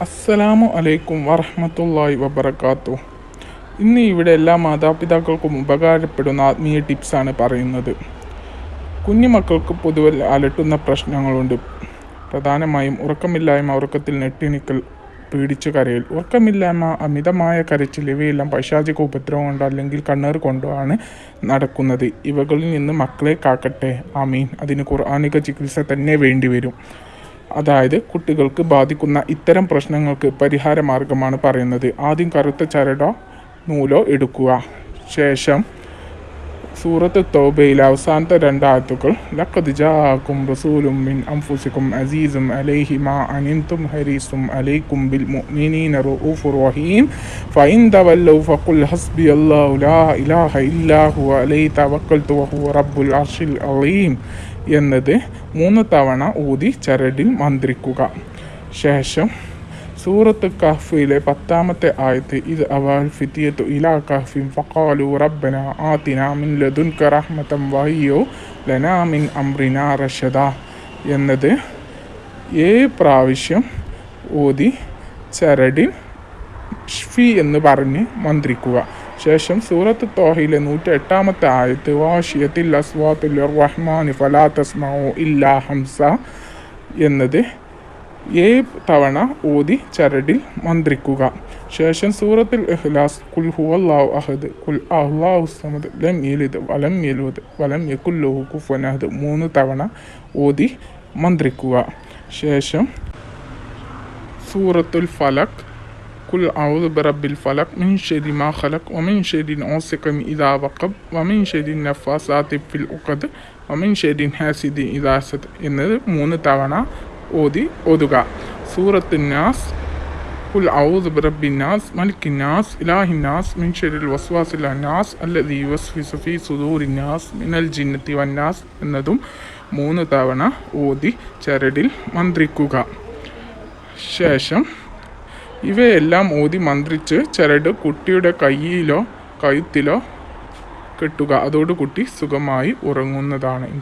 അസ്സലാമു അലൈക്കും വറഹ്മത്തുള്ളാഹി വബറകാത്തു ഇന്ന് ഇവിടെ എല്ലാ മാതാപിതാക്കൾക്കും ഉപകാരപ്പെടുന്ന ആത്മീയ ടിപ്സാണ് പറയുന്നത്. കുഞ്ഞുമക്കൾക്ക് പൊതുവെ അലട്ടുന്ന പ്രശ്നങ്ങളുണ്ട്. പ്രധാനമായും ഉറക്കമില്ലായ്മ ഉറക്കത്തിൽ നെട്ടിണിക്കൽ പീഡിച്ചു കരയൽ. ഉറക്കമില്ലായ്മ അമിതമായ കരച്ചിൽ ഇവയെല്ലാം പൈശാചിക ഉപദ്രവം കൊണ്ടോ അല്ലെങ്കിൽ കണ്ണേർ കൊണ്ടോ ആണ് നടക്കുന്നത്. ഇവകളിൽ നിന്ന് മക്കളെ കാക്കട്ടെ. ആമീൻ. അതിന് ഖുർആാനിക ചികിത്സ തന്നെ വേണ്ടിവരും. അതായത് കുട്ടികൾക്ക് ബാധിക്കുന്ന ഇത്തരം പ്രശ്നങ്ങൾക്ക് പരിഹാര മാർഗമാണ് പറയുന്നത്. ആദ്യം കറുത്ത ചരടോ നൂലോ എടുക്കുക. ശേഷം സൂറത്ത് തൗബയിലെ അവസാനത്തെ രണ്ടായത്തുകൾ ലഖദ് ജാഅക്കും റസൂലും മിൻ അംഫുസിക്കും അസീസും അലൈഹി മാ അനിന്തും ഹരീസും അലൈക്കും ബിൽ മുഅ്മിനീന റഊഫുർ റഹീം. ഫഇൻ തവല്ലൗ ഫഖുൽ ഹസ്ബി അല്ലാഹു ലാ ഇലാഹ ഇല്ലാ ഹുവ അലൈഹി തവക്കൽതു വഹുവ റബ്ബുൽ അർശിൽ അലീം എന്നത് മൂന്ന് തവണ ഊതി ചരടിൽ മന്ത്രിക്കുക. ശേഷം സൂറത്ത് കഹ്ഫിലെ പത്താമത്തെ ആയത്ത് ഇത് അവൽ ഫിത്തിയത്തു ഇലാ കഹ്ഫിം ഫഖാലു റബ്ബന ആതിന മിൻ ലദുൻക റഹ്മതം വഹിയോ ലനാ മിൻ അംറിന റഷദ എന്നത് ഏ പ്രാവശ്യം ഓതി ചരടിൻ ഷ്ഫി എന്ന് പറഞ്ഞ് മന്ത്രിക്കുക. ശേഷം സൂറത്ത് തോഹയിലെ നൂറ്റി എട്ടാമത്തെ ആയത്ത് വാഷിയത്തിൽ അസ്വാത്തുൽ റഹ്മാൻ ഫലാ തസ്മാവോ ഇല്ലാ ഹംസ എന്നത് ഏഴ് തവണ ഓതി ചരടിൽ മന്ത്രിക്കുക. ശേഷം സൂറത്തിൽ ഇഖ്ലാസ് കുൽ ഹുവല്ലാഹു അഹദ് കുൽ അള്ളാഹു സമദ് ലം യലിദ് വലം യലുദ് വലം യകുല്ലഹു കുഫുവൻ അഹദ് മൂന്ന് തവണ ഓതി മന്ത്രിക്കുക. ശേഷം സൂറത്തുൽ ഫലക് കുൽ ഔദ് ബറബിൽ ഫലക് മിൻ ഷെരി മാ ഖലക് വമിൻ ഷെരിൻ ഓസിഖം ഇദാ വഖബ് വമിൻ ഷെരിൻ നഫാസാത്തി ഫിൽ ഉഖദ് വമിൻ ഷെരിൻ ഹാസിദി ഇദാസദ് എന്നത് മൂന്ന് തവണ ഓതി ഓതുക. സൂറത്ത് നാസ് ബ്രബി നാസ് മലിക്കിൻ നാസ് ഇലാഹി നാസ് മിൻ വസ്വാസ് വസ്വാസിൽ നാസ് അല്ലദീ യുവസ്വിസു ഫീ സുദൂരി നാസ് മിനൽ ജിന്നത്തി വന്നാസ് എന്നതും മൂന്ന് തവണ ഓതി ചരടിൽ മന്ത്രിക്കുക. ശേഷം ഇവയെല്ലാം ഓതി മന്ത്രിച്ച് ചരട് കുട്ടിയുടെ കയ്യിലോ കഴുത്തിലോ കെട്ടുക. അതോട് കുട്ടി സുഖമായി ഉറങ്ങുന്നതാണ്.